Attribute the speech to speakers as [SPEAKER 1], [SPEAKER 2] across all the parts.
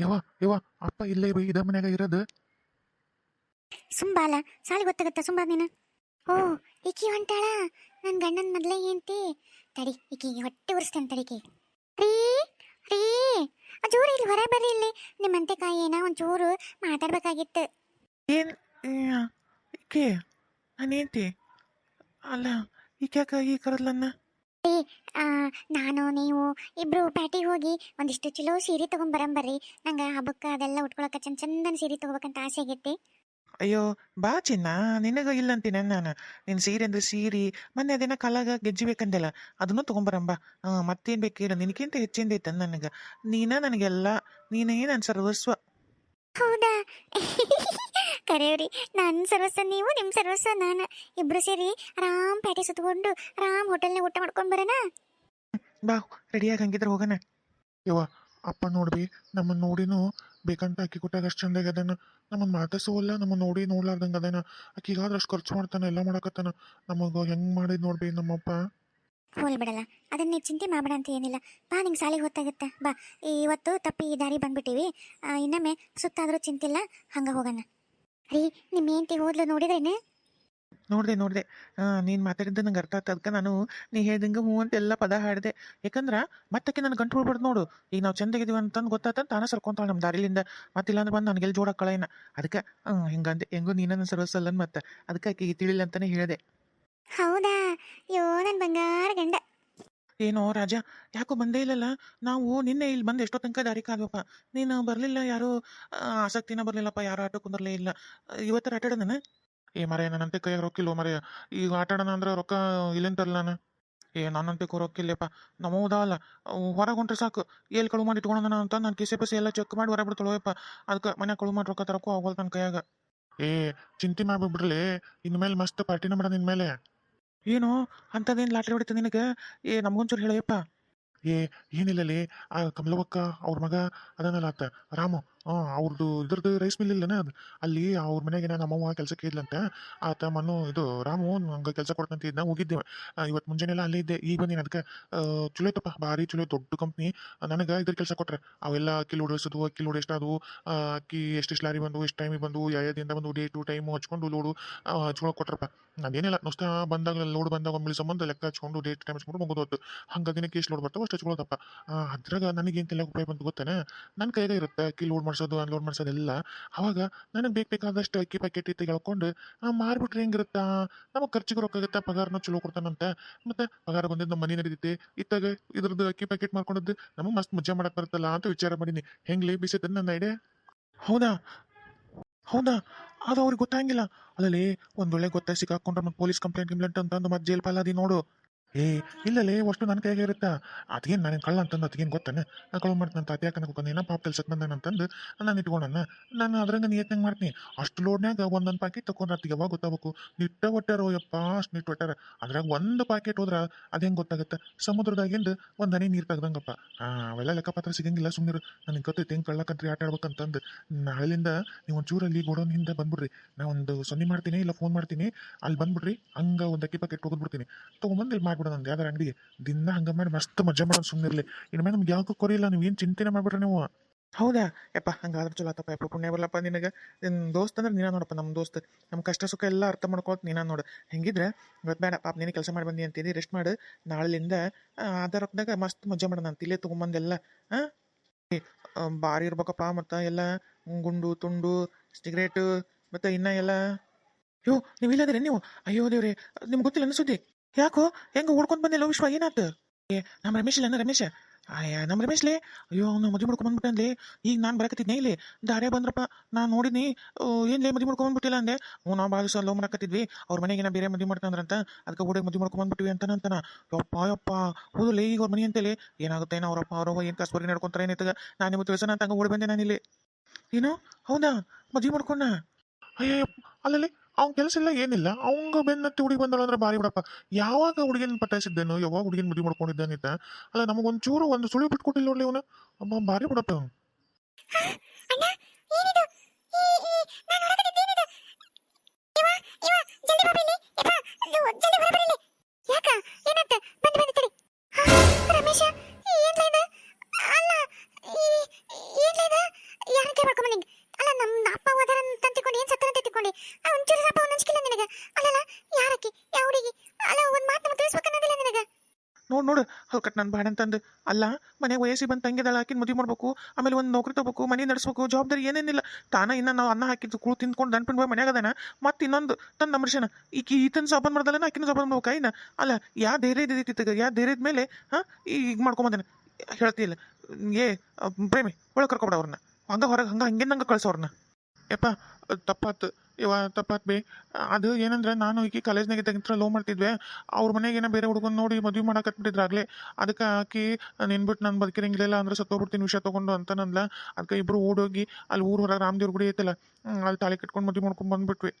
[SPEAKER 1] ಯವ್ವ ಯವ್ವ ಅಪ್ಪ ಇಲ್ಲೇ ಬೈ ಇದ ಮನ್ಯಾಗ ಇರೋದು.
[SPEAKER 2] ಸುಂಬಾಲ ಸಾಲಿ ಗೊತ್ತಾಗತ್ತ ಸುಂಬಾ ನೀನು? ಓ ಈಕಿ ಹೊಂಟಾಳ? ನನ್ನ ಗಂಡನ ಮೊದಲೇ ಏಂತಿ? ತಡಿ ಈಕಿಗೆ ಹೊಟ್ಟೆ ಉರಿಸ್ತೇನೆ ತಡಿಕಿ ರೀ ರೀ ಜೋರು ಇಲ್ಲಿ ಹೊರ ಬರ್ರಿ ಇಲ್ಲಿ. ನಿಮ್ಮಂತೆ ಕಾಯಿ ಏನ ಒಂಚೂರು ಮಾತಾಡ್ಬೇಕಾಗಿತ್ತು.
[SPEAKER 1] ಏನ್ ಈಕೆ ನಾನೇಂತಿ ಅಲ್ಲ ಈಕ್ಯಾಕ ಈ ಕರದ್ಲನ್ನ?
[SPEAKER 2] ಆ, ನಾನು ನೀವು ಇಬ್ರು ಪ್ಯಾಟಿಗೆ ಹೋಗಿ ಒಂದಿಷ್ಟು ಚಲೋ ಸೀರೆ ತಗೊಂಬರಂಬರ್ರಿ ನಂಗೆ ಹಬ್ಬಕ್ಕೆ ಅದೆಲ್ಲ ಉಟ್ಕೊಳಕ್ಕೆ ಚಂದ ಚಂದನ ಸೀರೆ ತಗೋಬೇಕಂತ ಆಸೆ ಆಗೈತಿ.
[SPEAKER 1] ಅಯ್ಯೋ ಬಾ ಚಿನ್ನ ನಿನಗ ಇಲ್ಲ ಅಂತೀನಿ ನಾನು. ನಿನ್ ಸೀರೆ ಅಂದ್ರೆ ಸೀರೆ ಮೊನ್ನೆ ಅದೇನ ಕಾಲಾಗ ಗೆಜ್ಜಿ ಬೇಕಂದೆಲ್ಲ ಅದನ್ನು ತಗೊಂಬರಂಬ ಮತ್ತೇನು ಮತ್ತೇನ್ ಬೇಕಿಲ್ಲ ನಿನಗಿಂತ ಹೆಚ್ಚಿಂದ ಐತೆ ನನಗ. ನೀನ ನನಗೆಲ್ಲ ನೀನೇ ನನ್ನ ಸರ್ವಸ್ವ.
[SPEAKER 2] ಹೌದಾ? ಕರೆಯವ್ರಿ ನನ್ನ ಸರ್ವಸ್ವ ನೀವು ನಿಮ್ಮ ಸರ್ವಸ್ವ ನಾನು. ಇಬ್ರು ಸೇರಿ ಆರಾಮ್ ಪ್ಯಾಟಿ ಸುತ್ತಕೊಂಡು ಆರಾಮ್ ಹೋಟೆಲ್ನ ಊಟ ಮಾಡ್ಕೊಂಡು ಬರೋಣ?
[SPEAKER 1] ಬಾ ರೆಡಿ ಹಂಗಿದ್ರೆ ಹೋಗಣ. ಯವ್ವ ಅಪ್ಪ ನೋಡ್ಬಿ ನಮ್ಮನ್ನ ನೋಡಿನು ಬೇಕಂತ ಅಕ್ಕಿ ಕೊಟ್ಟಾಗ ಅಷ್ಟು ಚಂದಾಗ ಅದನ್ನ ನಮ್ಮನ್ನ ಮಾತಾಡ್ಸೋವಲ್ಲ ನಮ್ಮ ನೋಡಿ ನೋಡ್ಲಾರ್ದಂಗ ಅದೇನ. ಅಕ್ಕಿಗಾದ್ರೆ ಅಷ್ಟು ಖರ್ಚು ಮಾಡ್ತಾನೆ ಎಲ್ಲ ಮಾಡಕತ್ತಾನ. ನಮಗ ಹೆಂಗ್ ಮಾಡಿದ್ ನೋಡ್ಬಿ ನಮ್ಮಪ್ಪ.
[SPEAKER 2] ಹೋಲ್ ಬಿಡಲ್ಲ. ಅದನ್ನ ನೀವು ಚಿಂತೆ ಮಾಡಬೇಡ ಅಂತ ಏನಿಲ್ಲ. ಬಾ ನಿಂಗೆ ಸಾಲಿಗೆ ಗೊತ್ತಾಗುತ್ತೆ ಬಾ ಇವತ್ತು ತಪ್ಪಿ ಈ ದಾರಿ ಬಂದ್ಬಿಟ್ಟಿವಿ. ಇನ್ನೊಮ್ಮೆ ಸುತ್ತಾದ್ರೂ ಚಿಂತಿಲ್ಲ ಹಂಗ ಹೋಗೋಣ. ರೀ ನಿಮ್ಮ ಹೆಂಡತಿ ಹೋದ್ಲು ನೋಡಿದ್ರೇನೆ?
[SPEAKER 1] ನೋಡ್ದೆ ನೋಡ್ದೆ. ನೀನು ನೀನ್ ಮಾತಾಡಿದ್ದು ನಂಗೆ ಅರ್ಥ ಆಗ್ತದ ಅದಕ್ಕೆ ನಾನು ನೀ ಹೇಳ್ದಂಗೆ ಹ್ಞೂ ಅಂತ ಎಲ್ಲ ಪದ ಹಾಡಿದೆ. ಯಾಕಂದ್ರ ಮತ್ತಕ್ಕೆ ನನ್ನ ಗಂಟು ಹೊಡ್ಬಾರ್ದು ನೋಡು. ಈಗ ನಾವು ಇದೀವಿ ಅಂತಂದು ಗೊತ್ತಾತ ತಾನ ಸರ್ಕೊಂತಾಳೆ ನಮ್ಮ ದಾರಿಲಿಂದ. ಮತ್ತಿಲ್ಲಾಂದ್ರೆ ಬಂದು ನನಗೆಲ್ಲಿ ಜೋಡಕ್ಕಳ ಏನ? ಅದಕ್ಕೆ ಹಿಂಗಂದೆ ಹೆಂಗೋ ನೀನ ನನ್ನ ಸರ್ವಸಲ್ಲನ್ ಮತ್ತೆ. ಅದಕ್ಕೆ ಆಕೆಗೆ ತಿಳಿಲ್ಲ ಅಂತಾನೆ ಹೇಳಿದೆ.
[SPEAKER 2] ಹೌದಾ? ಯೋ ನನ್ನ ಬಂಗಾರ ಗಂಡ.
[SPEAKER 1] ಏನೋ ರಾಜ, ಯಾಕೋ ಬಂದೇ ಇಲ್ಲಲ್ಲ? ನಾವು ನಿನ್ನೆ ಇಲ್ಲಿ ಬಂದು ಎಷ್ಟೋ ತನಕ ದಾರಿ ಕಾದ್ವಪ್ಪ. ನೀನು ಬರಲಿಲ್ಲ ಯಾರು? ಆಸಕ್ತಿನ ಬರಲಿಲ್ಲಪ್ಪ, ಯಾರು ಆಟ ಕುಂದರ್ಲೇ ಇಲ್ಲ. ಇವತ್ತರ ಆಟ ಆಡೋದನ? ಏ ಮರ ನನ್ನಂತೆ ಕೈಯಾಗ ರೊಕ್ಕಿಲ್ವ ಮರೆಯ. ಈಗ ಆಟ ಆಡೋಣ ಅಂದ್ರೆ ರೊಕ್ಕ ಇಲ್ಲೇನ್ ತರಲ್ಲ ನಾನು. ಏ, ನನ್ನಂತೆ ರೊಕ್ಕಿಲ್ಲಪ್ಪ ನಮ್ಮದಾವಲ್ಲ ಹೊರಗೆ ಹೊಂಟ್ರೆ ಸಾಕು. ಎಲ್ಲಿ ಕಳು ಮಾಡಿ ಇಟ್ಕೊಂಡ ಅಂತ ನಾನು ಕಿಸೆ ಪಸಿ ಎಲ್ಲ ಚೆಕ್ ಮಾಡಿ ಹೊರ ಬಿಡ್ತಾಳೋಯಪ್ಪ ಅದಕ್ಕೆ ಮನೆ ಕಳು ಮಾಡಿ ರೊಕ್ಕ ತರಕ್ಕೂ ಆಗೋಲ್ ನನ್ನ ಕೈಯಾಗ. ಏ, ಚಿಂತೆ ಮಾಡ್ಬಿಡ್ಲಿ ಇನ್ಮೇಲೆ ಮಸ್ತ್ ಪಾರ್ಟಿನ ಮಾಡ ನಿನ್ ಮೇಲೆ ಏನು ಅಂಥದ್ದೇನು ಲಾಟ್ರಿ ಹೊಡಿತ ನಿನಗೆ? ಏ, ನಮ್ಗೊಂಚೂರು ಹೇಳಯ್ಯಪ್ಪ ಏ, ಏನಿಲ್ಲಲೇ. ಆ ಕಮಲವಕ್ಕ ಅವ್ರ ಮಗ ಅದನ್ನಲ್ಲ ಆತ. ರಾಮು. ಅವ್ರದ್ದು ಇದ್ರದ್ದು ರೈಸ್ ಮಿಲ್ ಇಲ್ಲನ ಅದು. ಅಲ್ಲಿ ಅವ್ರ ಮನೆಗೆ ನಮ್ಮವ್ವ ಕೆಲಸಕ್ಕೆ ಇದ್ಲಂತೆ. ಆತ ಮನು ಇದು ರಾಮು ನಂಗೆ ಕೆಲಸ ಕೊಡ್ತಂತ ಇದ್ನ ಹೋಗಿದ್ದೇವೆ. ಇವತ್ತು ಮುಂಜಾನೆಲ್ಲ ಅಲ್ಲೇ ಇದ್ದೆ. ಈಗ ಬಂದೀನಿ ಅದಕ್ಕೆ ಚಲೋ ಐತಪ್ಪ ಭಾರಿ ಚಲೋ ದೊಡ್ಡ ಕಂಪ್ನಿ ನನಗೆ ಇದ್ರ ಕೆಲಸ ಕೊಟ್ರೆ. ಅವೆಲ್ಲ ಅಕ್ಕಿ ಲೋಡ್ ಇಳಿಸೋದು ಅಕ್ಕಿ ಲೋಡ್ ಎಷ್ಟಾದವು ಅಕ್ಕಿ ಎಷ್ಟು ಲಾರಿ ಬಂದು, ಎಷ್ಟು ಟೈಮಿಗೆ ಬಂದು ಯಾವ್ಯಾವ್ದಿಂದ ಬಂದು ಡೇ ಟು ಟೈಮು ಹಚ್ಕೊಂಡು ಲೋಡು ಹಚ್ಕೊಂಡು ಕೊಟ್ರಪ್ಪ. ಅದೇನಿಲ್ಲ. ನುಸ್ತ ಬಂದಾಗ ಲೋಡ್ ಬಂದಾಗ ಒಮ್ಮೆ ಸಂಬಂಧ ಲೆಕ್ಕ ಹಚ್ಕೊಂಡು ಡೇಟ್ ಟೈಮ್ ಹಚ್ಕೊಂಡು ಮುಗಿದು ಹೊತ್ತು ಹಂಗಾಗಿ ಕೇಸ್ ಲೋಡ್ ಬರ್ತಾವೆ ಅಷ್ಟು ಹಚ್ಕೊಳ್ಳೋದಪ್ಪ ಅದ್ರಾಗ ಅದ್ರಾಗ ನನಗೇಂತೆಲ್ಲ ಉಪಯೋಗ ಬಂತು ಗೊತ್ತೇನೆ? ನನ್ನ ಕೈಗೆ ಇರುತ್ತೆ. ಅಕ್ಕಿ ಲೋಡ್ ಮಾಡಿಸೋದು ಅನ್ಲೋಡ್ ಮಾಡಿಸೋದೆಲ್ಲ ಅವಾಗ ನನಗೆ ಬೇಕು ಬೇಕಾದಷ್ಟು ಅಕ್ಕಿ ಪ್ಯಾಕೆಟ್ ಇತ್ತು ನಾವು ಮಾರ್ಬಿಟ್ರೆ ಹೆಂಗಿರುತ್ತಾ? ನಮಗೆ ಖರ್ಚಿಗೆ ರೊಕ್ಕ ಆಗುತ್ತೆ? ಪಗಾರನ ಚಲೋ ಕೊಡ್ತಾನಂತ. ಮತ್ತೆ ಪಗಾರ ಬಂದಿದ್ದು ನಮ್ಮ ಮನೆ ನಡೀತೈತಿ ಇತ್ತಾಗ ಇದ್ರದ್ದು ಅಕ್ಕಿ ಪ್ಯಾಕೆಟ್ ಮಾಡ್ಕೊಂಡದ್ದು ನಮಗೆ ಮಸ್ತ್ ಮಜಾ ಮಾಡಕ್ ಬರುತ್ತಲ್ಲ ಅಂತ ವಿಚಾರ ಮಾಡೀನಿ. ಹೆಂಗ್ಲಿ ಬಿಸಿತ ನನ್ನ ಐಡಿಯಾ ಹೌದಾ? ಹೌದಾ? ಅದು ಅವ್ರಿಗೆ ಗೊತ್ತಾಗಿಲ್ಲ. ಒಂದ್ ವೇಳೆ ಗೊತ್ತ ಸಿಕ್ಕಾಕೊಂಡ್ರೆ ಮತ್ತೆ ಪೊಲೀಸ್ ಕಂಪ್ಲೇಂಟ್ ಕಂಪ್ಲೇಂಟ್ ಅಂತಂದು ಮತ್ತೆ ಜೈಲ್ ಪಾಲಾದಿ ನೋಡು. ಏ, ಇಲ್ಲಲೇ, ಅಷ್ಟು ನನ್ನ ಕೈಗೆ ಇರುತ್ತಾ? ಅದಗೇನು ನಾನು ಕಳ್ಳ ಅಂತಂದು ಅದಗೇನು ಗೊತ್ತಾನೆ? ಕಳು ಕಳ್ಳ ಮಾಡ್ತಾನೆ ಅಂತ ಅದ್ಯಾಕ ಅನ್ಕೊಂಡು ಏನೋ ಪಾಪ ಕೆಲ್ಸಕ್ಕೆ ಬಂದಾನ ಅಂತಂದು ನಾನು ಇಟ್ಕೊಂಡನ. ನಾನು ಅದ್ರಂಗ ನಿಯತ್ನಾಗ ಮಾಡ್ತೀನಿ ಅಷ್ಟು ಲೋಡ್ನಾಗ ಒಂದೊಂದು ಪ್ಯಾಕೆಟ್ ತಗೊಂಡ್ರೆ ಅದಕ್ಕೆ ಯಾವಾಗ ಗೊತ್ತಾಗಬೇಕು? ನಿಟ್ಟ ಹೊಟ್ಟಾರೋ ಯಪ್ಪ, ಅಷ್ಟು ನಿಟ್ಟು ಹೊಟ್ಟಾರ ಅದ್ರಾಗ ಒಂದು ಪ್ಯಾಕೆಟ್ ಹೋದ್ರೆ ಅದು ಹೆಂಗೆ ಗೊತ್ತಾಗುತ್ತೆ ಸಮುದ್ರದಾಗಿಂದು ಒಂದು ಹನಿ ನೀರು ತೆಗ್ದಂಗಪ್ಪ. ಹಾಂ ಅವೆಲ್ಲ ಲೆಕ್ಕಪತ್ರ ಸಿಗಂಗಿಲ್ಲ ಸುಮ್ಮನೆ ನನಗೆ ಗೊತ್ತೈತೆ, ಹೆಂಗೆ ಕಳ್ಳಕಂತ್ರಿ ಆಟ ಆಡ್ಬೇಕಂತಂದು ನಾಳೆಯಿಂದ ನೀವು ಒಂಚೂರಲ್ಲಿ ಗೋಡೌನ್ ಹಿಂದೆ ಬಂದ್ಬಿಡ್ರಿ. ನಾ ಒಂದು ಸೊನ್ನೆ ಮಾಡ್ತೀನಿ, ಇಲ್ಲ ಫೋನ್ ಮಾಡ್ತೀನಿ. ಅಲ್ಲಿ ಬಂದ್ಬಿಡ್ರಿ, ಹಂಗೆ ಒಂದು ಅಕ್ಕಿ ಪ್ಯಾಕೆಟ್ ಹೋಗ್ಬಿಡ್ತೀನಿ ತೊಗೊಂಬಂದು ಇಲ್ಲಿ ಮಾಡ್ಬಿಡೋಣ ಒಂದು ಯಾವ್ದಾರ ಅಂಗಡಿಗೆ ದಿನ ಹಂಗೆ ಮಾಡಿ ಮಸ್ತ್ ಮಜಾ ಮಾಡೋದು ಸುಮ್ಮನಿರಲಿ ಇನ್ಮೇಲೆ ನಮ್ಗೆ ಯಾವ್ದು ಕೊರಿಲ್ಲ, ನೀವು ಏನು ಚಿಂತೆನೆ ಮಾಡ್ಬಿಡ್ರಿ ನೀವು. ಹೌದಾ? ಯಪ್ಪ ಹಂಗಾದ್ರೆ ಚಲೋ ಆತಪ್ಪ. ಯಪ್ಪ, ಪುಣ್ಯ ಬರಲಪ್ಪ ನಿನಗೆ. ನಿನ್ನ ದೋಸ್ತ್ ಅಂದ್ರೆ ನೀನ ನೋಡಪ್ಪ ನಮ್ಮ ದೋಸ್ತ. ನಮ್ಮ ಕಷ್ಟ ಸುಖ ಎಲ್ಲ ಅರ್ಥ ಮಾಡ್ಕೊಳಕ್ ನೀನ ನೋಡು. ಹೆಂಗಿದ್ರೆ ಇವತ್ತು ಬೇಡ, ಪಾಪ ನೀನು ಕೆಲಸ ಮಾಡಿ ಬಂದಿ ಅಂತೀನಿ ರೆಸ್ಟ್ ಮಾಡು. ನಾಳೆಯಿಂದ ಆಧಾರ್ ರೊಕ್ಕದಾಗ ಮಸ್ತ್ ಮಜಾ ಮಾಡೋಣ ಅಂತ. ಇಲ್ಲೇ ತೊಗೊಂಬಂದೆಲ್ಲ ಹಾಂ ಭಾರಿ ಇರ್ಬೇಕಪ್ಪ ಮತ್ತು ಎಲ್ಲ. ಗುಂಡು, ತುಂಡು ಸಿಗರೇಟು ಮತ್ತು ಇನ್ನ ಎಲ್ಲ. ಅಯ್ಯೋ ನೀವು ಇಲ್ಲದ್ರೆ ನೀವು? ಅಯ್ಯೋ ದೇವ್ರಿ, ನಿಮ್ಗೆ ಗೊತ್ತಿಲ್ಲ ಅನ್ಸುದ್ದಿ ಯಾಕೋ ಹೆಂಗ ಓಡ್ಕೊಂಡು ಬಂದಿಲ್ಲ ವಿಶ್ವ ಏನಾಯ್ತು ಏ ನಮ್ಮ ರಮೇಶ್ ಇಲ್ಲ ರಮೇಶ ಅಯ್ಯ ನಮ್ಮ ರಮೇಶ್ಲೇ ಅಯ್ಯೋ ಅವ್ನು ಮದುವೆ ಮಾಡ್ಕೊಂಡ್ ಬಂದ್ಬಿಟ್ಟೆ ಈಗ ನಾನು ಬರಕತ್ತಿದ್ನೇ ಇಲ್ಲಿ ದಾರೆ ಬಂದ್ರಪ್ಪ ನಾನು ನೋಡಿದ್ನಿ ಏನ್ಲೇ ಮದುವೆ ಮಾಡ್ಕೊಂಡ್ ಬಂದ್ಬಿಟ್ಟಿಲ್ಲ ಅಂದೆ ಹ್ಞೂ ನಾವು ಭಾಳ ದಿವಸ ಲವ್ ಮಾಡಕತ್ತಿದ್ವಿ ಅವ್ರ ಮನೆಗೆ ಬೇರೆ ಮದುವೆ ಮಾಡ್ತಂದ್ರಂತ ಅದಕ್ಕೆ ಓಡಿ ಮದುವೆ ಮಾಡ್ಕೊಂಡ್ ಬಂದ್ಬಿಟ್ವಿ ಅಂತಾನ ಯಪ್ಪ ಯಪ್ಪ ಹೌದಲ್ಲ ಈಗ ಅವ್ರ ಮನೆ ಅಂತೇಳಿ ಏನಾಗುತ್ತೆ ಏನೋ ಅವ್ರಪ್ಪ ಅವ್ರವ್ವ ಏನು ಕಸ್ಬರಿ ನಡ್ಕೊಂತಾರೆ ಏನಿತ್ತಾಗ ನಾನು ನಿಮ್ಗೆ ತಿಳಿಸೋಣ ಅಂತ ಓಡಿ ಬಂದೆ ನಾನು ಇಲ್ಲಿ ಏನು ಹೌದಾ ಮದುವೆ ಮಾಡ್ಕೊಂಡ ಅಯ್ಯೋ ಅಲ್ಲಲ್ಲಿ ಅವ್ನ ಕೆಲಸ ಇಲ್ಲ ಏನಿಲ್ಲ ಅವಂಗ ಬೆನ್ನತ್ತಿ ಹುಡುಗಿ ಬಂದಳು ಅಂದ್ರೆ ಬಾರಿ ಬಿಡಪ್ಪ. ಯಾವಾಗ ಹುಡುಗಿನ ಪಟಾಯಿಸಿದ್ದೇನು ಯಾವಾಗ ಹುಡುಗಿನ ಮದುವೆ ಮಾಡ್ಕೊಂಡಿದ್ದಾನಿದ್ದ ಅಲ್ಲ ನಮಗೊಂಚೂರು ಒಂದು ಸುಳಿ ಬಿಟ್ಕೊಟ್ಟಿಲ್ಲ ನೋಡ್ಲಿ ಇವನು. ಅಮ್ಮ, ಬಾರಿ ಬಿಡಪ್ಪ ಅವನು
[SPEAKER 2] ಈ ಈ ತಿಳ್ಕೊಂಡು, ಏನ್ ಸಕ್ಕರೆ ಅಂತ ತಿಳ್ಕೊಂಡು? ಆ, ಒಂಚೂರು ಸ್ವಲ್ಪ ಒಂದೊಂಚಿಕಿಲ್ಲ ನಿನಗೆ. ಅಲ್ಲಲ್ಲ, ಯಾರಕ್ಕೆ? ಯಾವ ಹುಡುಗಿ? ಅಲ್ಲ, ಒಂದ್ ಮಾತು ನಮ್ಗೆ ತಿಳಿಸ್ಬೇಕನ್ನೋದಿಲ್ಲ ನಿನಗೆ. ನೋಡ್, ನೋಡು
[SPEAKER 1] ಕಟ್ ನನ್ನ ಬಾಡೆ ಅಂತಂದು ಅಲ್ಲ ಮನೆ ವಯಸ್ಸಿ ಬಂದು ತಂಗಿದಾಳ ಹಾಕಿ ಮದುವೆ ಮಾಡ್ಬೇಕು, ಆಮೇಲೆ ಒಂದು ನೌಕರಿ ತಗೋಬೇಕು, ಮನೆ ನಡೆಸ್ಬೇಕು, ಜವಾಬ್ದಾರಿ ಏನೇನಿಲ್ಲ. ತಾನ ಇನ್ನ ನಾವು ಅನ್ನ ಹಾಕಿದ್ದು, ಕುಳು ತಿಂದ್ಕೊಂಡು ದಣ್ಪಿನ ಹೋಗಿ ಮನೆಯಾಗದ ಮತ್ತೆ ಇನ್ನೊಂದು ತನ್ನ ಮನುಷ್ಯನ ಈಕಿ ಈತನ ಸಾಬನ್ ಮಾಡ್ದಲ್ಲ ಆಕಿನ ಸಾಬನ್ ಮಾಡ್ಬೇಕು ಐನ ಅಲ್ಲ, ಯಾ ಧೈರ್ಯ ಇದ್ದೈತಿ ಯಾ ಧೈರ್ಯ ಮೇಲೆ ಹಾಂ ಈಗ ಮಾಡ್ಕೊಂಬಂದನ? ಹೇಳ್ತಿಲ್ಲ ಏ ಪ್ರೇಮಿ, ಒಳಗೆ ಕರ್ಕೊಬಿಡ ಅವ್ರನ್ನ. ಹಂಗ ಹೊರಗೆ, ಹಂಗೆ ಹಂಗೆ ನಂಗೆ ಕಳ್ಸೋರ್ನ ಯಪ್ಪ ತಪ್ಪಾತು, ಇವ ತಪ್ಪಾತ್ ಬಿ. ಅದು ಏನಂದ್ರೆ ನಾನು ಈಕಿ ಕಾಲೇಜ್ನಾಗ ಇದ್ದಂತ್ರ ಲೋ ಮಾಡ್ತಿದ್ವಿ. ಅವ್ರ ಮನೆಗೆ ಏನೋ ಬೇರೆ ಹುಡುಗನ್ ನೋಡಿ ಮದುವೆ ಮಾಡಕತ್ಬಿಟ್ಟಿದ್ರಾಗ್ಲೇ ಅದಕ್ಕೆ ಆಕಿ ನಿನ್ಬಿಟ್ಟು ನಾನು ಬದುಕಿರಂಗಿಲ್ಲ ಅಂದ್ರೆ ಸತ್ತೋಗ್ಬಿಡ್ತೀನಿ ವಿಷಯ ತಗೊಂಡು ಅಂತ ನಂದ್ಲ. ಅದಕ್ಕೆ ಇಬ್ರು ಓಡೋಗಿ ಅಲ್ಲಿ ಊರ್ ಹೊರಗೆ ರಾಮದೇವ್ರ ಗುಡಿ ಐತಲ್ಲ ಅಲ್ಲಿ ತಾಳಿ ಕಟ್ಕೊಂಡು ಮದುವೆ ಮಾಡ್ಕೊಂಡು ಬಂದ್ಬಿಟ್ವಿ.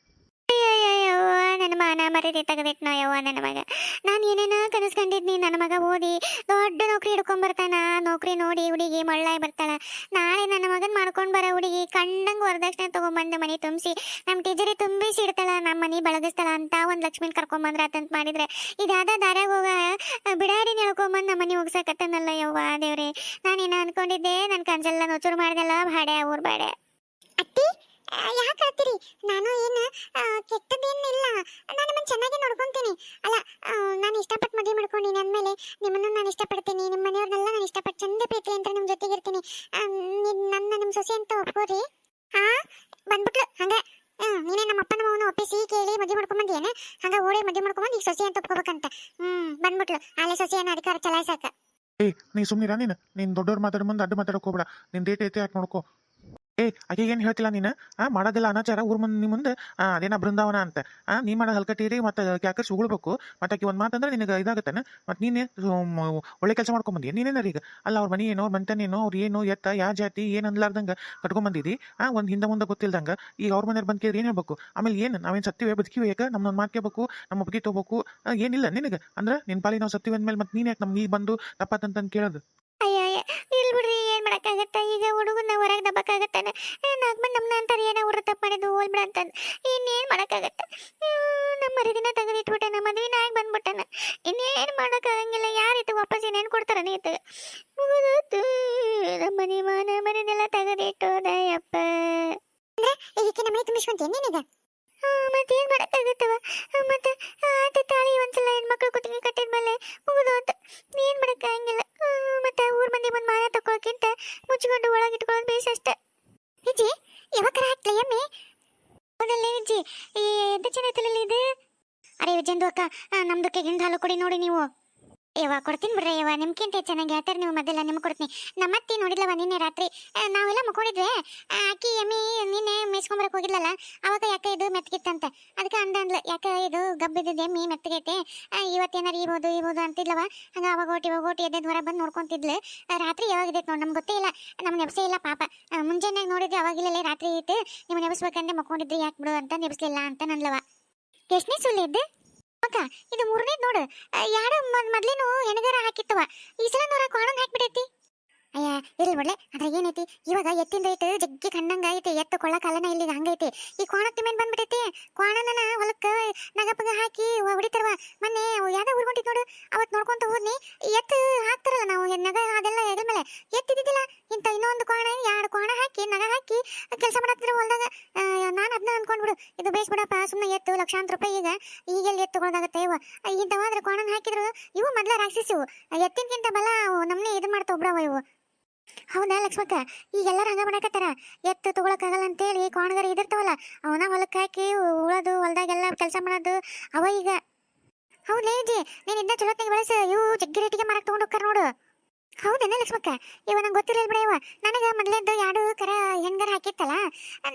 [SPEAKER 2] ನನ್ನ ಮಾನ ಮರ್ಯಾದೆ ತೆಗೆದಿಟ್ನೋ ಯವ್ವ ನನ್ನ ಮಗ? ನಾನು ಏನೇನ ಕನಸು ಕಂಡಿದ್ನಿ ನನ್ನ ಮಗ ಓದಿ ದೊಡ್ಡ ನೌಕರಿ ಹಿಡ್ಕೊಂಬರ್ತಾನ ನೌಕರಿ ನೋಡಿ ಹುಡುಗಿ ಮಳ್ಳಾಯಿ ಬರ್ತಾಳ. ನಾಳೆ ನನ್ನ ಮಗನ್ ಮಾಡ್ಕೊಂಡು ಬರೋ ಹುಡುಗಿ ಕಂಡಂಗೆ ವರದಕ್ಷಿಣೆ ತೊಗೊಂಬಂದು ಮನೆ ತುಂಬಿಸಿ ನಮ್ಮ ಟೀಚರಿ ತುಂಬಿಸಿ ಇಡ್ತಾಳ ನಮ್ಮ ಮನೆ ಬೆಳಗಿಸ್ತಾಳ ಅಂತ ಒಂದು ಲಕ್ಷ್ಮೀನ ಕರ್ಕೊಂಬಂದ್ರ ಅತಂತ ಮಾಡಿದ್ರೆ ಇದಾದ ದಾರ್ಯಾಗ ಹೋಗ ಬಿಡಾಡಿ ಹೇಳ್ಕೊಂಬಂದು ನಮ್ಮ ಮನೆ ಹೋಗ್ಸಕತ್ತನಲ್ಲ ಯವ್ವ ದೇವ್ರೆ. ನಾನೇನ ಅನ್ಕೊಂಡಿದ್ದೆ ನನ್ನ ಕನ್ಸೆಲ್ಲ ನೋಚೂರು ಮಾಡ್ದಲ್ಲ ಬಾಡೆ ಊರು ಬಾಡೆ ಯಾಕೆ ಹೇಳ್ತೀರಿ? ನಾನು ಏನು ಕೆಟ್ಟದೇನಿಲ್ಲ ನಾನು ನಿಮ್ಮನ್ನು ಚೆನ್ನಾಗಿ ನೋಡ್ಕೊತೀನಿ. ಅಲ್ಲ ನಾನು ಇಷ್ಟಪಟ್ಟು ಮದುವೆ ಮಾಡ್ಕೊಂಡಿನಿ ಅಂದಮೇಲೆ ನಿಮ್ಮನ್ನು ನಾನು ಇಷ್ಟಪಡ್ತೀನಿ. ನಿಮ್ಮ ಮನೆಯವ್ರನ್ನೆಲ್ಲ ನಾನು ಇಷ್ಟಪಟ್ಟು ಚಂದ ಪ್ರೀತಿ ಅಂತ ನಿಮ್ಮ ಜೊತೆಗೆ ಇರ್ತೀನಿ ಆ, ನನ್ನ ನಿಮ್ಮ ಸೊಸೆ ಅಂತ ಒಪ್ಕೋರಿ. ಹಾ? ಬಂದ್ಬಿಟ್ಲು ಹಂಗೆ. ನೀನೇ ನಮ್ಮ ಅಪ್ಪನ ಮಾವನ ಒಪ್ಪಿಸಿ ಕೇಳಿ ಮದುವೆ ಮಾಡ್ಕೊಂಬಂದೇನೆ ಹಂಗ ಓಡಿ ಮದುವೆ ಮಾಡ್ಕೊಂಬಂದು ಈಗ ಸೊಸೆ ಅಂತ ಒಪ್ಕೋಬೇಕಂತ. ಹ್ಮ್ ಬಂದ್ಬಿಟ್ಲು. ಆಲೆ ಸೊಸೆಯನ್ನು ಅಧಿಕಾರ ಚಲಾಯಿಸಾಕ.
[SPEAKER 1] ಏ ನೀ ಸುಮ್ಮನಿರ ನೀನು. ನೀನು ದೊಡ್ಡವ್ರು ಮಾತಾಡೋ ಮುಂದೆ ಅಡ್ಡ ಮಾತಾಡಕ್ ಹೋಗ್ಬೇಡ. ನಿನ್ ಡೇಟ್ ಐತೆ ಯಾಕೆ ನೋಡ್ಕೋ. ಏ ಆಕೆ ಏನು ಹೇಳ್ತಿಲ್ಲ ನೀನು? ಆ, ಮಾಡೋದಿಲ್ಲ, ಅನಾಚಾರ. ಊರ್ ಮುಂದೆ ನಿಮ್ಮ ಮುಂದೆ ಅದೇನ ಬೃಂದಾವನ ಅಂತ. ಆ, ನೀ ಮಾಡೋ ಹಲ್ಕಟ್ಟಿರಿ ಮತ್ತೆ ಕ್ಯಾಕರ್ ಸುಗುಳ್ಬೇಕು. ಮತ್ತೆ ಆಕಿ ಒಂದು ಮಾತಂದ್ರೆ ನಿನಗೆ ಇದಾಗತ್ತೇನ? ಮತ್ತೆ ನೀನೇ ಒಳ್ಳೆ ಕೆಲಸ ಮಾಡ್ಕೊಂಬಂದಿ. ನೀನೇನಾರ ಈಗ? ಅಲ್ಲ, ಅವ್ರ ಮನೆ ಏನೋ ಮಂತನೇನೋ ಅವ್ರು ಏನು, ಎತ್ತ ಯಾವ ಜಾತಿ, ಏನು ಅನ್ಲಾರ್ದಂಗೆ ಕಟ್ಕೊಂಬಂದಿದಿ? ಆ, ಒಂದು ಹಿಂದೆ ಮುಂದೆ ಗೊತ್ತಿಲ್ದಂಗೆ ಈಗ ಅವ್ರ ಮನೆಯವ್ರು ಬಂದು ಏನು ಹೇಳ್ಬೇಕು? ಆಮೇಲೆ ಏನು, ನಾವೇನು ಸತ್ತಿವೆ ಬದುಕಿವೆ ಯಾಕೆ? ನಮ್ಮನ್ನ ಮಾಡ್ಕೋಬೇಕು ನಮ್ಮ ಬಗ್ಗೆ ತೊಗೋಬೇಕು. ಏನಿಲ್ಲ ನಿನಗೆ? ಅಂದ್ರೆ ನಿನ್ನ ಪಾಲಿ ನಾವು ಸತ್ತಿವೆ ಅಂದ್ಮೇಲೆ ಮತ್ತೆ ನೀನು ಯಾಕೆ ನಮ್ಗೆ ಈಗ ಬಂದು ತಪ್ಪತ್ತಂತ ಕೇಳೋದು?
[SPEAKER 2] ಅಯ್ಯ ಇಲ್ಲ ಬಿಡ್ರಿ ಮಾಡಕ್ಕಾಗತ್ತ ಈಗ ಹುಡುಗನ ಹೊರಗೆ ದಬ್ಬಕ್ಕಾಗತ್ತಾನ ನಾಗಮನ್ ನಮ್ಮನ್ನ ಅಂತಾರೆ, ಏನೋ ಅವ್ರ ತಪ್ಪು ಮಾಡಿದ್ದು ಅಂತ ಬಿಡ ಅಂತಂದು ಇನ್ನೇನ್ ಮಾಡಕ್ಕಾಗತ್ತ? ನಮ್ಮ ಮರಿದಿನ ತೆಗೆದಿಟ್ಬಿಟ್ಟೆ ನಮ್ಮ ಮದುವಿನ ಆಗಿ ಬಂದ್ಬಿಟ್ಟನ. ಇನ್ನೇನು ಮಾಡೋಕ್ಕಾಗಂಗಿಲ್ಲ ಯಾರಿತ್ತು ವಾಪಸ್ ಏನೇನ್ ಕೊಡ್ತಾರ ನೀತು ಮುಗಿದೋತು ನಮ್ಮ ಮನೆ ಮಾನ ಮರಿನೆಲ್ಲ ತೆಗೆದಿಟ್ಟೋದಯಪ್ಪ ಇದಕ್ಕೆ ನಮ್ಮ ತುಂಬಿಸ್ಕೊಂತ ನೀನೀಗ ಮತ್ತೇನ್ ಮಾಡಕ್ಕಾಗತ್ತವ ಮತ್ತೆ ಆಟ ತಾಳಿ ಒಂದ್ಸಲ ಹೆಣ್ಮಕ್ಳು ಮೇಲೆ ಮುಗಿದೋ ಅಂತ ಏನು ಮಾಡಕ್ಕಾಗಂಗಿಲ್ಲ ಮತ್ತೆ ಊರ್ ಮಂದಿ ಬಂದ್ ಮಾನ ತಗೊಳಕ್ಕಿಂತ ಮುಚ್ಚಿಕೊಂಡು ಒಳಗಿಟ್ಕೊಳ್ಳೋದು ಬೇಸ್ ಅಷ್ಟೇ. ವಿಜಿ, ಯಾವಾಗ ಹಾಕ್ಲಿ ಎಮ್ಮೆ? ಹೌದಲ್ಲೇ ವಿಜಿ ಎದ್ದು ಚೆನ್ನಾಗಿತ್ತಲ್ಲ ಇದು? ಅರೆ ವಿಜಯಂದು ಅಕ್ಕ ನಮ್ದಕ್ಕೆ ಗಿಂದ ಹಾಲು ಕೊಡಿ ನೋಡಿ ನೀವು. ಯವ್ವ ಕೊಡ್ತೀನಿ ಬಿಡ್ರಿ ಯವ್ವ. ನಿಮ್ಗಿಂತ ಚೆನ್ನಾಗಿ ಹೇಳ್ತಾರೆ ನೀವು ಮೊದಲ ನಿಮ್ಗೆ ಕೊಡ್ತೀನಿ. ನಮ್ಮ ಅತ್ತಿ ನೋಡಿದ್ಲವ ನಿನ್ನೆ ರಾತ್ರಿ. ಆ, ನಾವೆಲ್ಲ ಮಕ್ಕೊಂಡಿದ್ವಿ. ಆ, ಆಕಿ ಎಮ್ಮಿ ನಿನ್ನೆ ಮೇಯ್ಸ್ಕೊಂಬರಕ್ ಹೋಗಿಲ್ಲಲ್ಲ ಅವಾಗ ಯಾಕೆ ಇದು ಮೆತ್ತಗಿತ್ತಂತೆ ಅದಕ್ಕೆ ಅಂದ ಅಂದ್ಲ ಯಾಕೆ ಇದು ಗಬ್ಬಿದ್ದು ಎಮ್ಮಿ ಮೆತ್ತಗೈತೆ ಇವತ್ತೇನಾರು ಇರ್ಬೋದು ಇರ್ಬೋದು ಅಂತಿದ್ಲವ ಹಂಗ ಅವಾಗ ಓಟಿ ಇವಾಗ ಓಟಿ ಎದ್ದ ಹೊರ ಬಂದು ನೋಡ್ಕೊಂತಿದ್ಲು. ಆ, ರಾತ್ರಿ ಯಾವಾಗಿದೆ ನೋಡಿ ನಮ್ಗೆ ಗೊತ್ತೇ ಇಲ್ಲ. ನಮ್ಗೆ ನೆಬ್ಸೇ ಇಲ್ಲ ಪಾಪ. ಆ, ಮುಂಜಾನೆ ನೋಡಿದ್ವಿ ಅವಾಗಿಲ್ಲ ರಾತ್ರಿ ಇತ್ತು. ನೀವು ನೆಪಸ್ಬೇಕಂದ್ರೆ ಮಕ್ಕೊಂಡಿದ್ರಿ ಯಾಕೆ ಬಿಡು ಅಂತ ನೆಪಸ್ಲಿಲ್ಲ ಅಂತ ನನ್ಲವ ಎಷ್ಟನೇ ಸುಳ್ಳು ಅಕ್ಕ, ಇದು ಮೂರನೇ ನೋಡು. ಯಾಡ ಮೊದ್ಲೇನು ಹೆಣಗಾರ ಹಾಕಿತ್ತವ ಈ ಸಲ ನೋಡ ಕಾಣನ್ ಹಾಕ್ಬಿಟ್ಟೈತಿ. ಅಯ್ಯ, ಇರ್ಲಿ ಬಿಡ್ಲೆ, ಅದ್ರಾಗ ಏನೈತಿ? ಇವಾಗ ಎತ್ತಿನ ರೇಟ್ ಜಗ್ಗಿ ಕಣ್ಣಂಗ ಐತಿ ಎತ್ತು ಕೊಳ್ಳ ಕಾಲನ ಇಲ್ಲಿ ಹಂಗೈತಿ. ಈ ಕೋಣಕ್ಕೆ ಮೇಲೆ ಬಂದ್ಬಿಟ್ಟೈತಿ? ಕೋಣನ ಹೊಲಕ್ಕ ನಗಪಗ ಹಾಕಿ ಹೊಡಿತಾರವ ಮೊನ್ನೆ ಯಾವ್ದೋ ಊರ್ ನೋಡು, ಅವತ್ ನೋಡ್ಕೊಂತ ಹೋದ್ನಿ, ಎತ್ತು ಹಾಕ್ತಾರಲ್ಲ ನಾವು, ನಗ ಅದೆಲ್ಲ ಎದ್ರ ಮೇಲೆ. ಎತ್ತಿದ್ದಿಲ್ಲ ಇಂತ ಇನ್ನೊಂದು ಕೋಣ ಎರಡು ಕೋಣ ಹಾಕಿ, ನಗ ಹಾಕಿ ಕೆಲಸ ಮಾಡತ್ತಿದ್ರೆ ಹೊಲ್ದಾಗ. ನಾನು ಅದನ್ನ ಅನ್ಕೊಂಡ್ಬಿಡು. ಇದು ಬೇಸ್ ಬಿಡಪ್ಪ ಸುಮ್ಮನೆ ಎತ್ತು, ಲಕ್ಷಾಂತರ ರೂಪಾಯಿ ಈಗ. ಈಗೆಲ್ಲಿ ಎತ್ತುಗಳದಾಗತ್ತೆ ಇವ ಇಂಥವಾದ್ರೆ ಕೋಣನ ಹಾಕಿದ್ರು, ಇವು ಮೊದಲ ರಾಕ್ಷಸಿವು ಎತ್ತಿನಕ್ಕಿಂತ ಬಲ ನಮ್ಮನೆ ಇದು ಮಾಡ್ತಾವ ಒಬ್ರವ ಇವು. ಹೌದಾ, ಲಕ್ಷ್ಮಕ್ಕ? ಈಗೆಲ್ಲರೂ ಹಂಗ ಮಾಡಕತ್ತಾರ? ಎತ್ತು ತಗೊಳಕ್ಕಾಗಲ್ಲ ಅಂತೇಳಿ ಕೋಣಗಾರ ಇದಿರ್ತಾವಲ್ಲ ಅವನ ಹೊಲಕ್ಕೆ ಹಾಕಿ ಉಳೋದು ಹೊಲ್ದಾಗೆಲ್ಲ ಕೆಲಸ ಮಾಡೋದು. ಅವ ಈಗ. ಹೌದೇ ಜಿ ನೀನು ಇದ್ದ ಚಲೋತ್ನಾಗ ಬಳಸ. ಇವು ಜಗ್ಗಿ ರೇಟಿಗೆ ಮಾರಕ್ ತಗೊಂಡು ನೋಡು. ಹೌದೇನ ಲಕ್ಷ್ಮಕ್ಕ? ಇವ ನಂಗೆ ಗೊತ್ತಿರಲಿಲ್ಲ ಬಿಡ ಇವ ನನಗೆ ಮೊದಲೇದ್ದು ಎರಡು ಕರ ಹೆಣ್ಗಾರ ಹಾಕಿತ್ತಲ್ಲ?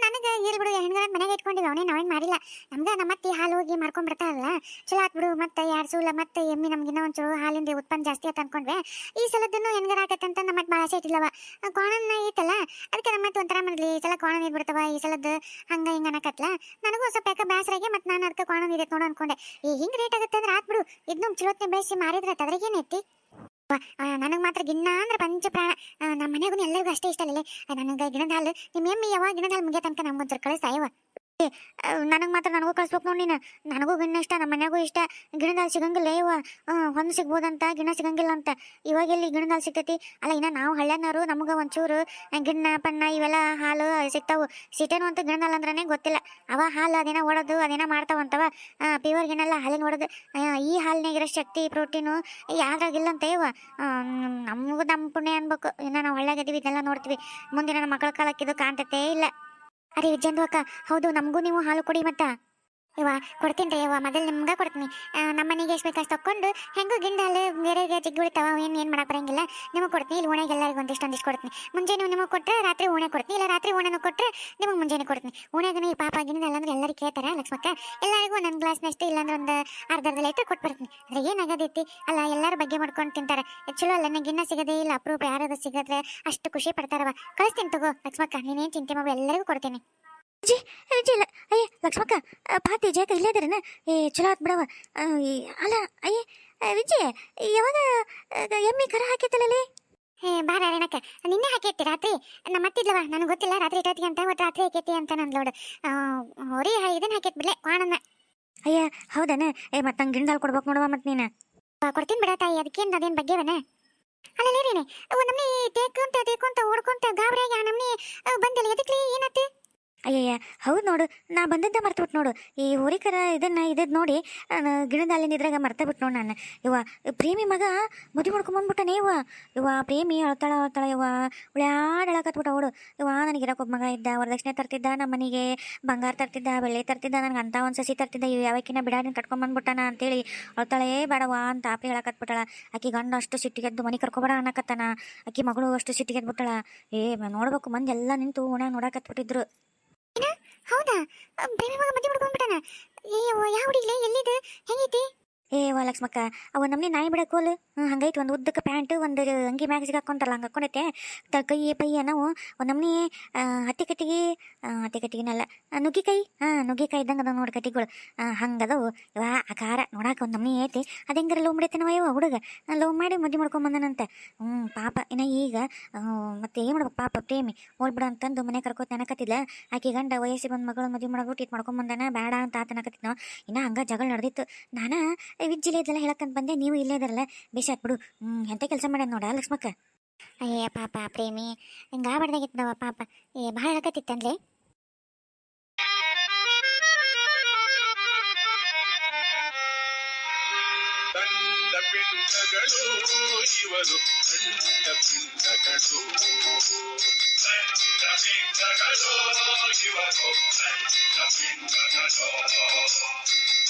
[SPEAKER 2] ನನಗೆ ಇರ್ಲಿ ಬಿಡು, ಹೆಣ್ಗಾರ ಮನೆಗೆ ಇಟ್ಕೊಂಡಿವಿ ಅವನೇ ನಾವೇನು ಮಾಡಿಲ್ಲ. ನಮ್ಗೆ ನಮ್ಮತ್ತಿ ಹಾಲು ಹೋಗಿ ಮಾರ್ಕೊಂಡ್ ಬರ್ತಾರಲ್ಲ ಚಲೋ ಬಿಡು, ಮತ್ತೆ ಎರಡು ಸೂಲ, ಮತ್ತೆ ಎಮ್ಮಿ ನಮ್ಗಿನ್ನ ಒಂಚೂರು ಹಾಲಿಂದ ಉತ್ಪನ್ನ ಜಾಸ್ತಿ ಆಯ್ತು ಅನ್ಕೊಂಡ್ವೆ. ಈ ಸಲದನ್ನು ಹೆಣ್ಗಾರ ಹಾಕತ್ತಂತ ನಮ್ಮತ್ ಭಾಳ ಆಸೆ ಇಟ್ಟಿಲ್ಲವ ಕೋಣನ ಐತಲ್ಲ? ಅದಕ್ಕೆ ನಮ್ಮತ್ ಒಂಥರ ಮಾಡಲಿ, ಈ ಸಲ ಕೋಣ ನೀರು ಬಿಡ್ತಾವ ಈ ಸಲದ್ದು ಹಂಗ ಹಿಂಗ ಅನ್ನಕತ್ಲ. ನನಗೂ ಸ್ವಲ್ಪ ಯಾಕೆ ಬೇಸರಾಗಿ ಮತ್ತೆ ನಾನು ಅದಕ್ಕೆ ಕೋಣ ನೀರೈತೆ ನೋಡು ಅನ್ಕೊಂಡೆ. ಈ ಹಿಂಗ್ ರೇಟ್ ಆಗುತ್ತೆ ಅಂದ್ರೆ ಆತ್ ಬಿಡು. ಇದನ್ನ ಚಲೋತ್ನೆ ಬೇಯಿಸಿ ಮಾರಿದ್ರೆ ಅದ್ರಾಗೇನೈತಿ ನನಗೆ ಮಾತ್ರ ಗಿನ್ನ ಅಂದ್ರೆ ಪಂಚ ನಮ್ಮ ಮನೆಗೂ ಎಲ್ಲರಿಗೂ ಅಷ್ಟೇ ಇಷ್ಟ ಅಲ್ಲೇ ನನಗೆ ಗಿಣದ ಹಾಲು ನಿಮ್ಮ ಎಮ್ಮಿ ಯಾವಾಗ ಗಿಣದ ಹಾಲು ಮುಗಿಯ ತನಕ ನಮ್ಗೊಂಚೂರು ಕಳಿಸ್ತಾ ಇವ ನನಗೆ ಮಾತ್ರ ನನಗೂ ಕಳ್ಸ್ಬೇಕು ನೋಡಿ ನೀನು. ನನಗೂ ಗಿಣ್ಣ ಇಷ್ಟ ನಮ್ಮ ಮನ್ಯಾಗೂ ಇಷ್ಟ. ಗಿಣದಾಲ್ ಸಿಗಂಗಿಲ್ಲ, ಇವ ಹೊಂದು ಸಿಗ್ಬೋದಂತ ಗಿಣ ಸಿಗಂಗಿಲ್ಲ ಅಂತ. ಇವಾಗ ಇಲ್ಲಿ ಗಿಣದಾಲ್ ಸಿಗ್ತೈತಿ? ಅಲ್ಲ, ಇನ್ನ ನಾವು ಹಳ್ಳ್ಯಾನವರು, ನಮಗೆ ಒಂಚೂರು ಗಿಣ್ಣ, ಪಣ್ಣ, ಇವೆಲ್ಲ ಹಾಲು ಸಿಗ್ತಾವು. ಸಿಟೇನು ಅಂತ ಗಿಣದಾಲ್ ಅಂದ್ರನೇ ಗೊತ್ತಿಲ್ಲ. ಅವ ಹಾಲು ಅದೇನ ಓಡೋದು, ಅದೇನ ಮಾಡ್ತಾವಂತವ. ಪ್ಯೂರ್ ಗಿಣ್ಣೆಲ್ಲ ಹಾಲಿನ ಓಡೋದು. ಈ ಹಾಲಿನಾಗಿರೋ ಶಕ್ತಿ ಪ್ರೋಟೀನು ಅಂತ, ಇವ? ನಮಗೂ ನಮ್ಮ ಪುಣ್ಯ ಅನ್ಬೇಕು. ಇನ್ನು ನಾವು ಹಳ್ಳ್ಯಾಗಿದ್ದೀವಿ ಇದೆಲ್ಲ ನೋಡ್ತೀವಿ. ಮುಂದಿನ ಮಕ್ಕಳ ಕಾಲಕ್ಕೆ ಇದು ಕಾಣ್ತತೆ ಇಲ್ಲ. ಅರೆ ವಿಜಯಂದು ಅಕ್ಕ ಹೌದು ನಮಗೂ ನೀವು ಹಾಲು ಕೊಡಿ ಮತ್ತ. ಇವ ಕೊಡ್ತೀನಿ ಇವ ಮೊದಲು ನಿಮ್ಗೆ ಕೊಡ್ತೀನಿ. ನಮ್ಮ ಮನೆಗೆ ಎಷ್ಟು ಬೇಕಷ್ಟು ತಕ್ಕೊಂಡು ಹೆಂಗೂ ಗಿಂಡಲ್ಲಿ ಬೇರೆಗೆ ಜಿಗ್ ಬೀಳ್ತಾವ ಏನು ಏನು ಮಾಡಕ್ಕೆ ಬರಂಗಿಲ್ಲ. ನಿಮಗೆ ಕೊಡ್ತೀನಿ, ಇಲ್ಲಿ ಓಣೆಗೆ ಎಲ್ಲರಿಗೂ ಒಂದಿಷ್ಟು ಒಂದಿಷ್ಟು ಕೊಡ್ತೀನಿ. ಮುಂಜಾನೆ ನಿಮಗೆ ಕೊಟ್ಟರೆ ರಾತ್ರಿ ಓಣೆ ಕೊಡ್ತೀನಿ, ಇಲ್ಲ ರಾತ್ರಿ ಓಣೆನೂ ಕೊಟ್ಟರೆ ನಿಮಗೆ ಮುಂಜಾನೆ ಕೊಡ್ತೀನಿ. ಓಣೆಗೆ ಈ ಪಾಪ ಗಿಂಡ ಅಂದ್ರೆ ಎಲ್ಲರಿಗೂ ಕೇಳ್ತಾರೆ, ಲಕ್ಷ್ಮಕ್ಕ. ಎಲ್ಲರಿಗೂ ಒಂದೊಂದು ಗ್ಲಾಸ್ನಷ್ಟು ಇಲ್ಲಾಂದ್ರೆ ಒಂದು ಅರ್ಧ ಲೈಟ್ರ್ ಕೊಟ್ಬಿಡ್ತೀನಿ ಅದ್ರ ಏನಾಗದೈತಿ ಅಲ್ಲ, ಎಲ್ಲರೂ ಬಗ್ಗೆ ಮಾಡ್ಕೊಂಡು ತಿಂತಾರೆ. ಚಲೋ ಅಲ್ಲ, ನನಗೆ ಗಿನ್ನ ಸಿಗದೇ ಇಲ್ಲ, ಅಪರೂಪ ಯಾರಾದ್ರೂ ಸಿಗದ್ರೆ ಅಷ್ಟು ಖುಷಿ ಪಡ್ತಾರವ ಕಳಿಸ್ತೀನಿ ತಗೋ, ಲಕ್ಷ್ಮಕ್ಕ, ನೀನೇನು ಚಿಂತೆ ಮಾಡಿ ಎಲ್ಲರಿಗೂ ಕೊಡ್ತೀನಿ. ಜಿ ಜಿ ಇಲ್ಲ ಅಯ್ಯ ಲಕ್ಷ್ಮಕ್ಕ ಪಾತಿ ಜಯಕ ಇಲ್ಲೇ ಇದ್ದೀರೇನ? ಏ ಚಲೋ ಆತ್ ಬಿಡವ ಅಲ್ಲ ಅಯ್ಯ ವಿಜಯ್ ಯಾವಾಗ ಎಮ್ಮಿ ಕರ ಹಾಕಿತ್ತಲ್ಲೇ ಹೇ ಬಾರ ರೇಣಕ್ಕ ನಿನ್ನೆ ಹಾಕೈತಿ ರಾತ್ರಿ? ನಮ್ಮ ಮತ್ತಿದ್ಲವ ನನಗೆ ಗೊತ್ತಿಲ್ಲ ರಾತ್ರಿ ಇಟ್ಟೈತಿ ಅಂತ ಒಟ್ಟು ರಾತ್ರಿ ಹಾಕೈತಿ ಅಂತ ನಂದು ಲೋಡ್ ಹೊರಿ ಇದನ್ನ ಹಾಕೈತಿ ಬಿಡ್ಲೆ ಕಾಣನ್ನ ಅಯ್ಯ ಹೌದನ? ಏ ಮತ್ತೆ ನಂಗೆ ಗಿಂಡಾಲ್ ಕೊಡ್ಬೇಕು ನೋಡುವ ಮತ್ತೆ ನೀನು. ಕೊಡ್ತೀನಿ ಬಿಡ ತಾಯಿ ಅದಕ್ಕೇನು ಅದೇನು ಬಗ್ಗೆವನ? ಅಲ್ಲ ನೀರೇನೆ ನಮ್ಮನಿ ತೇಕೊಂತ ತೇಕೊಂತ ಓಡ್ಕೊಂತ ಗಾಬರಿಯಾಗಿ ಆ ನಮ್ಮನೆ ಬಂದಿಲ್ಲ ಎದಕ್ಲಿ ಏನತ್ತೆ? ಅಯ್ಯಯ್ಯ, ಹೌದು ನೋಡು, ನಾ ಬಂದದ್ದ ಮರ್ತುಬಿಟ್ಟು ನೋಡು. ಈ ಹೋರಿಕರ ಇದನ್ನ ಇದ್ದದ್ ನೋಡಿ ಗಿಣದಲ್ಲಿ ಇದ್ರಾಗ ಮರ್ತ ಬಿಟ್ಟು ನೋಡು ನಾನು. ಇವ ಪ್ರೇಮಿ ಮಗ ಮದುವೆ ಮಾಡ್ಕೊಂಬಂದ್ಬಿಟ್ಟನೆ ಇವ ಇವ ಪ್ರೇಮಿ ಅಳ್ತಾಳ ಅಳ್ತಾಳ ಇವ ಉಳ್ಯಾಡ್ ಅಳಕತ್ಬಿಟ್ಟ ಅವಳು. ಇವ ನನಗೆ ಇರಕ್ಕೆ ಮಗ ಇದ್ದ, ವರದಕ್ಷಿಣೆ ತರ್ತಿದ್ದ ನಮ್ಮ ಮನೆಗೆ, ಬಂಗಾರ ತರ್ತಿದ್ದ, ಬೆಳ್ಳಿ ತರ್ತಿದ್ದ, ನನಗೆ ಅಂತ ಒಂದು ಸಸಿ ತರ್ತಿದ್ದ, ಇವ್ ಯಾವಕ್ಕಿನ ಬಿಡಾಡಿನ ಕಟ್ಕೊಂಬಂದ್ಬಿಟ್ಟಾನ ಅಂತೇಳಿ ಅಳ್ತಾಳೆ ಬೇಡವಾ ಅಂತ ಆಪ್ರಿ ಹೇಳಕತ್ಬಿಟ್ಟಾಳ ಆಕಿ ಗಂಡ ಅಷ್ಟು ಸಿಟ್ಟಿಗೆದ್ದು ಮನೆ ಕರ್ಕೊಬೇಡ ಅನ್ನಕತ್ತಾನ. ಆಕಿ ಮಗಳು ಅಷ್ಟು ಸಿಟ್ಟಿಗೆದ್ಬಿಟ್ಟಾಳ ಏ ನೋಡ್ಬೇಕು, ಮಂದಿ ಎಲ್ಲ ನಿಂತು ಓಣ್ಯಾಗ ನೋಡಕತ್ಬಿಟ್ಟಿದ್ರು. ಹೌದಾ? ಬೇರೆ ಮಗ ಮದುವೆ ಮಾಡ್ಕೊಂಡ್ಬಿಟ್ಟಾನ? ಯಾವ ಹುಡುಗಿಲೆ? ಎಲ್ಲಿದೆ? ಹೆಂಗೈತಿ? ಏ ವಾ ಲಕ್ಷ್ಮಕ್ಕ ಅವ ನಮ್ನಿ ನಾಯಿ ಬಿಡಕೋಲ್ ಹಂಗೈತಿ ಒಂದು ಉದ್ದಕ್ಕೆ ಪ್ಯಾಂಟ್ ಒಂದು ಅಂಗಿ ಮ್ಯಾಗ ಹಾಕೊಂತಲ್ಲ ಹಂಗೆ ಹಾಕೊಂಡೈತೆ ತ ಕೈ ಪೈ ನಾವು ಒಂದು ನಮ್ನಿ ಆ, ಹತ್ತಿ ಕಟ್ಟಿಗೆ ಆ, ಹತ್ತಿ ಕಟ್ಟಿಗೆನಲ್ಲ ಆ, ನುಗ್ಗಿಕಾಯಿ ಹಾಂ ನುಗ್ಗಿಕಾಯಿ ಇದ್ದಂಗೆ ಅದಾವ ನೋಡಿ ಕಟ್ಟಿಗಳು. ಹಂಗದವು ಇವ ಖಾರ ನೋಡಾಕ ಒಂದು ನಮ್ನಿ ಐತಿ. ಅದು ಹೆಂಗಾರ ಲವ್ ಇವ ಹುಡುಗ? ಲವ್ ಮಾಡಿ ಮದುವೆ ಮಾಡ್ಕೊಂಬಂದನಂತೆ ಹ್ಞೂ ಪಾಪ ಇನ್ನ ಈಗ ಆ, ಮತ್ತೆ ಏನು ಮಾಡ್ಬೇಕು ಪಾಪ ಪ್ರೇಮಿ. ಹೋಗ್ಬಿಡ ಅಂತಂದು ಮನೆ ಕರ್ಕೋತ ನೆನಕತ್ತಿಲ್ಲ ಆಕೆ ಗಂಡ ವಯಸ್ಸಿ ಬಂದ ಮಗಳು ಮದುವೆ ಮಾಡ್ಬಿಟ್ಟು ಇದು ಮಾಡ್ಕೊಂಬಂದನ ಬೇಡ ಅಂತ ಆತನಕತ್ತಿದ್ನೋ ಇನ್ನ ಹಂಗ ಜಗಳ ನಡೆದಿತ್ತು. ನಾನ ವಿಜ್ಜಿಲೆ ಇದೆಲ್ಲ ಹೇಳಕ್ಕಂತ ಬಂದೆ. ನೀವು ಇಲ್ಲೇ ಇದಾರಲ್ಲ ಬೇಷ್ ಬಿಡು ಹ್ಞೂ ಎಂತ ಕೆಲಸ ಮಾಡ್ಯಾನ ನೋಡ ಲಕ್ಷ್ಮಕ್ಕ? ಅಯ್ಯ ಪಾಪ ಪ್ರೇಮಿ. ಹಿಂಗ ಆಗ್ಬಾರ್ದಾಗಿತ್ತವ ಪಾಪ. ಏ
[SPEAKER 3] ಬಹಳ ಆಗತ್ತಿತ್ತಂದ್ಲೆ ಇವರು ತಂಡ ಪಿಂಡಗಳು ತಂಡ ಪಿಂಡಗಳು ಇವರು ಪಿಂಡಗಳು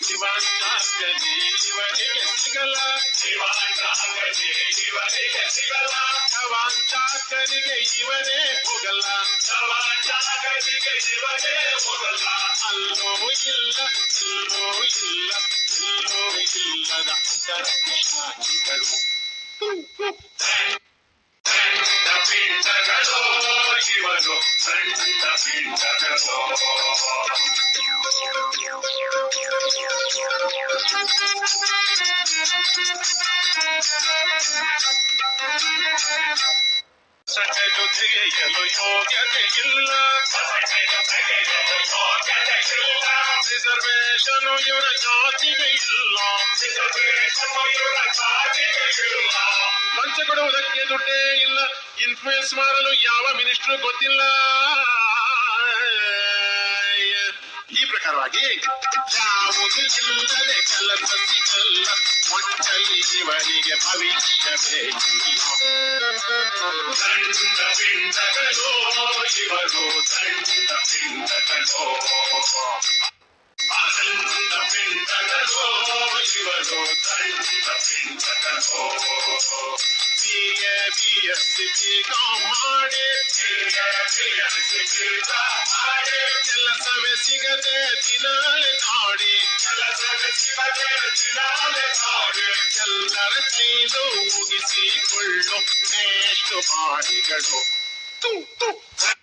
[SPEAKER 3] ಶಿವಾಚಾರ್ಯದಿ ಇವರಿಗೆ ಸಿಗಲ್ಲ ಶಿವಾಚಾರ್ಯದಿ ಇವರಿಗೆ ಸಿಗಲ್ಲ ಶವಾಚಾರ್ಯರಿಗೆ ಇವರೇ ಹೋಗಲ್ಲ ಶವಾಚಾರ್ಯರಿಗೆ ಇವರೇ ಹೋಗಲ್ಲ ಅಲ್ಲೋ ಇಲ್ಲ ಇಲ್ಲೋ ಇಲ್ಲ ಇಲ್ಲೋ ಇಲ್ಲದ ಅಂತರ್ವಿಷಾದಿಗಳು ಸಣ್ಣ ಪಿಂಡಗಳು Reservation, you're a naughty girl. Reservation, you're a naughty girl. ಲಂಚ ಕೊಡುವುದಕ್ಕೆ ದುಡ್ಡೇ ಇಲ್ಲ. ಇನ್ಫ್ಲೂಯೆನ್ಸ್ ಮಾಡಲು ಯಾವ ಮಿನಿಸ್ಟ್ರು ಗೊತ್ತಿಲ್ಲ. ಈ ಪ್ರಕಾರವಾಗಿ ಯಾವುದು ಇಲ್ಲದೆ ಕೆಲಸ ಸಿಗಲ್ಲ ಒಟ್ಟಲ್ಲಿ ಇವರಿಗೆ ಭವಿಷ್ಯವೇ ಪಿಂಡಗಳು ಇವರು ತಂಡ ಪಿಂಡಗಳು ಬಿಎ ಬಿಎಸ್ಸಿ ಬಿಕಾಂ ಮಾಡಿ ಕೆಲಸವೇ ಸಿಗದೆ ದಿನಾಲೆ ನಾಡಿ ಎಲ್ಲರ ಕೈಲು ಮುಗಿಸಿಕೊಳ್ಳು ಮೇಷ್ಟು ಮಾಡಿಗಳು ತು ತು